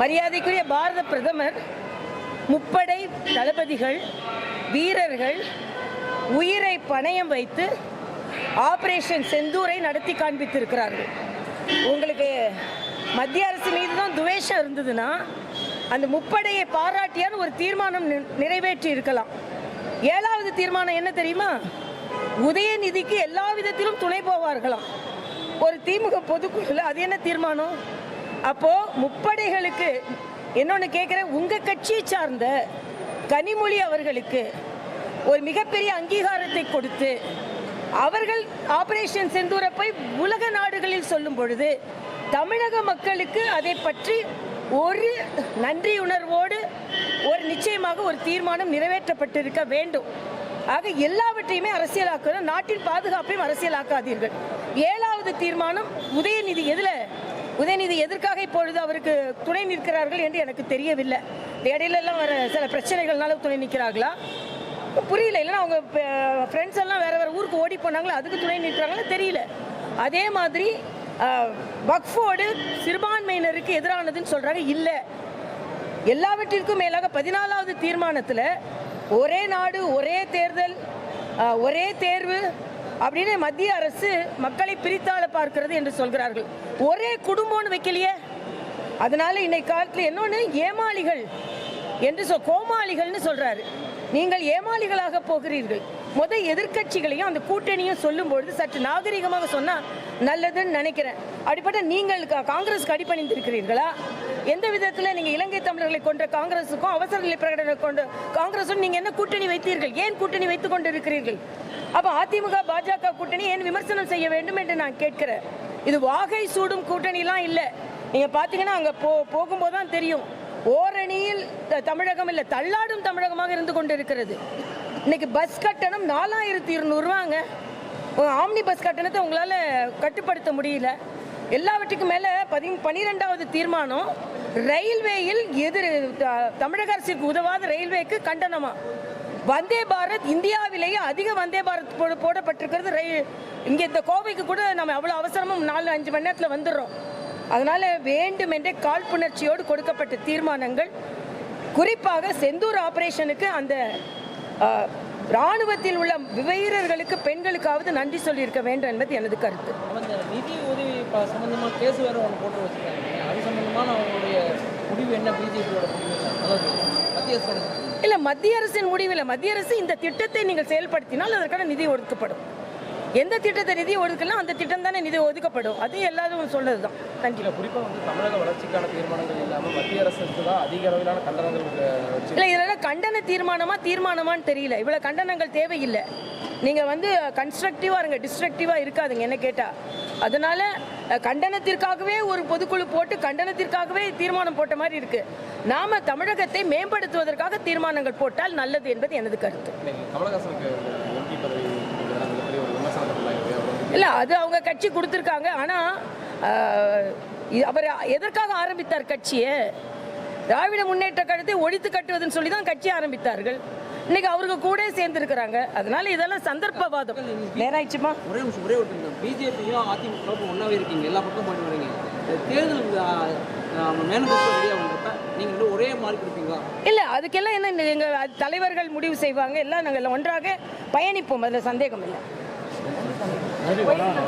மரியாதைக்குரிய பாரத பிரதமர் முப்படை தளபதிகள் வீரர்கள் உயிரை பணயம் வைத்து ஆபரேஷன் செந்தூரை நடத்தி காண்பித்திருக்கிறார்கள். உங்களுக்கு மத்திய அரசு மீது தான் துவேஷம் இருந்ததுன்னா அந்த முப்படையை பாராட்டியான்னு ஒரு தீர்மானம் நிறைவேற்றி இருக்கலாம். ஏழாவது தீர்மானம் என்ன தெரியுமா? உதயநிதிக்கு எல்லா விதத்திலும் துணை போவார்களாம். ஒரு திமுக பொதுக்குழுல அது என்ன தீர்மானம்? அப்போ முப்படைகளுக்கு இன்னொன்று கேட்குறேன் உங்க கட்சியை சார்ந்த கனிமொழி அவர்களுக்கு ஒரு மிகப்பெரிய அங்கீகாரத்தை கொடுத்து அவர்கள் ஆபரேஷன் செந்தூரை போய் உலக நாடுகளில் சொல்லும் பொழுது தமிழக மக்களுக்கு அதை பற்றி ஒரு நன்றி உணர்வோடு ஒரு நிச்சயமாக ஒரு தீர்மானம் நிறைவேற்றப்பட்டிருக்க வேண்டும். ஆக எல்லாவற்றையுமே அரசியலாக்கணும். நாட்டின் பாதுகாப்பையும் அரசியலாக்காதீர்கள். ஏழாவது தீர்மானம் உதயநிதி எதில்? உதயநிதி எதற்காக இப்பொழுது அவருக்கு துணை நிற்கிறார்கள் என்று எனக்கு தெரியவில்லை. இடையிலெல்லாம் வர சில பிரச்சனைகள்னால துணை நிற்கிறார்களா? புரியல. இல்லைன்னா அவங்க ஃப்ரெண்ட்ஸ் எல்லாம் வேற வேற ஊருக்கு ஓடி போனாங்களா? அதுக்கு துணை நிற்கிறாங்களா தெரியல. அதே மாதிரி வக்ஃபோர்டு சிறுபான்மையினருக்கு எதிரானதுன்னு சொல்றாங்க. இல்லை. எல்லாவற்றிற்கும் மேலாக பதினாலாவது தீர்மானத்தில் ஒரே நாடு ஒரே தேர்தல் ஒரே தேர்வு அப்படின்னு மத்திய அரசு மக்களை பிரித்தாள பார்க்கிறது என்று சொல்கிறார்கள். ஒரே குடும்பம்னு வைக்கலையே. அதனால இன்னைக்கு காலத்தில் இன்னொன்று ஏமாளிகள் என்று சொல் கோமாளிகள்னு சொல்றாரு. நீங்கள் ஏமாளிகளாக போகிறீர்கள். முத எதிர்க்கட்சிகளையும் அந்த கூட்டணியும் சொல்லும்பொழுது சற்று நாகரிகமாக சொன்னா நல்லதுன்னு நினைக்கிறேன். அப்படிப்பட்ட நீங்கள் கா- காங்கிரஸ்க்கு அடிப்பணிந்திருக்கிறீர்களா எந்த விதத்தில் நீங்க இலங்கை தமிழர்களை கொண்ட காங்கிரஸுக்கும் அவசர நிலை பிரகடனை கொண்ட காங்கிரஸும் நீங்க என்ன கூட்டணி வைத்தீர்கள்? ஏன் கூட்டணி வைத்துக் கொண்டிருக்கிறீர்கள்? அப்ப அதிமுக பாஜக கூட்டணி ஏன் விமர்சனம் செய்ய வேண்டும் என்று நான் கேட்கிறேன். இது வாகை சூடும் கூட்டணிலாம் இல்லை. நீங்க பாத்தீங்கன்னா அங்க போ போகும்போது தான் தெரியும். ஓரணியில் த- தமிழகம் இல்லை தள்ளாடும் தமிழகமாக இருந்து கொண்டிருக்கிறது. இன்னைக்கு பஸ் கட்டணம் நாலாயிரத்தி இருநூறுவாங்க ஆம்னி பஸ் கட்டணத்தை உங்களால் கட்டுப்படுத்த முடியல. எல்லாவற்றுக்கும் மேலே பதி பனிரெண்டாவது தீர்மானம் ரயில்வேயில் எதிர் த- தமிழக அரசுக்கு உதவாத ரயில்வேக்கு கண்டனமா? வந்தே பாரத் இந்தியாவிலேயே அதிக வந்தே பாரத் போடப்பட்டிருக்கிறது ரயில். இங்கே இந்த கோவைக்கு கூட நம்ம அவ்வளோ அவசரமும் நாலு அஞ்சு மணி நேரத்தில் வந்துடுறோம். அதனால வேண்டுமென்றே காழ்ப்புணர்ச்சியோடு கொடுக்கப்பட்ட தீர்மானங்கள் குறிப்பாக செந்தூர் ஆபரேஷனுக்கு அந்த ராணுவத்தில் உள்ள வீரர்களுக்கு பெண்களுக்காவது நன்றி சொல்லியிருக்க வேண்டும் என்பது எனது கருத்து. நிதி உதவி ப- சம்பந்தமா கேஸ் வேற ஒன்று போட்டு வச்சிருக்காங்க. அது சம்பந்தமான அவங்களுடைய முடிவு என்ன பிஜேபியோட மத்திய முடிவு. இல்ல மத்திய அரசின் முடிவில் மத்திய அரசு இந்த திட்டத்தை நீங்கள் செயல்படுத்தினால் அதற்கான நிதி ஒதுக்கப்படும். எந்த திட்டத்தை நிதி ஒதுக்கலாம் அந்த திட்டம் தானே நிதி ஒதுக்கப்படும். அது எல்லாரும் சொல்றது தான் நன்றி இல்ல குறிப்பா வந்து தமிழக வளர்ச்சிக்கான தீர்மானங்கள் இல்லாம மத்திய அரசுக்கு தான் அதிக அளவிலான கண்டனங்கள் இல்லை இதெல்லாம் கண்டன தீர்மானமா தீர்மானமான்னு தெரியல. இவ்வளோ கண்டனங்கள் தேவையில்லை. நீங்கள் வந்து கன்ஸ்ட்ரக்டிவாக இருங்க டிஸ்ட்ரக்டிவாக இருக்காதுங்க என்ன கேட்டால் அதனால கண்டனத்திற்காகவே ஒரு பொதுக்குழு போட்டு கண்டனத்திற்காகவே தீர்மானம் போட்ட மாதிரி இருக்கு. நாம தமிழகத்தை மேம்படுத்துவதற்காக தீர்மானங்கள் போட்டால் நல்லது என்பது எனது கருத்து இன்னைக்கு கமலஹாசனுக்கு எம்பி பதவி கொடுக்கறதுனால மிகப்பெரிய ஒரு விமர்சனத்துக்கு உள்ளாயிருக்கு. அவர் வந்து இல்லை அது அவங்க கட்சி கொடுத்துருக்காங்க. ஆனால் அவர் எதற்காக ஆரம்பித்தார் கட்சியை? திராவிட முன்னேற்ற கழகத்தை ஒழித்து கட்டுவதுன்னு சொல்லி தான் கட்சி ஆரம்பித்தார்கள். இன்னைக்கு அவருக்கு கூட சேர்ந்துருக்கிறாங்க. அதனால இதெல்லாம் சந்தர்ப்பவாதம். நேராயிடுச்சுமா? ஒரே நிமிஷம் ஒரே ஒரு பிஜேபியும் அதிமுகவும் ஒன்றாவே இருக்கீங்க. எல்லா பக்கம் போயிட்டு வரீங்க. தேர்தல் மேனிஃபெஸ்டோ ரெடியாக வந்தப்ப நீங்கள் ரெண்டும் ஒரே மாதிரி கொடுப்பீங்களா? இல்லை அதுக்கெல்லாம் என்ன எங்கள் தலைவர்கள் முடிவு செய்வாங்க. எல்லாம் நாங்கள் ஒன்றாக பயணிப்போம். அதில் சந்தேகம் இல்லை. Jadi.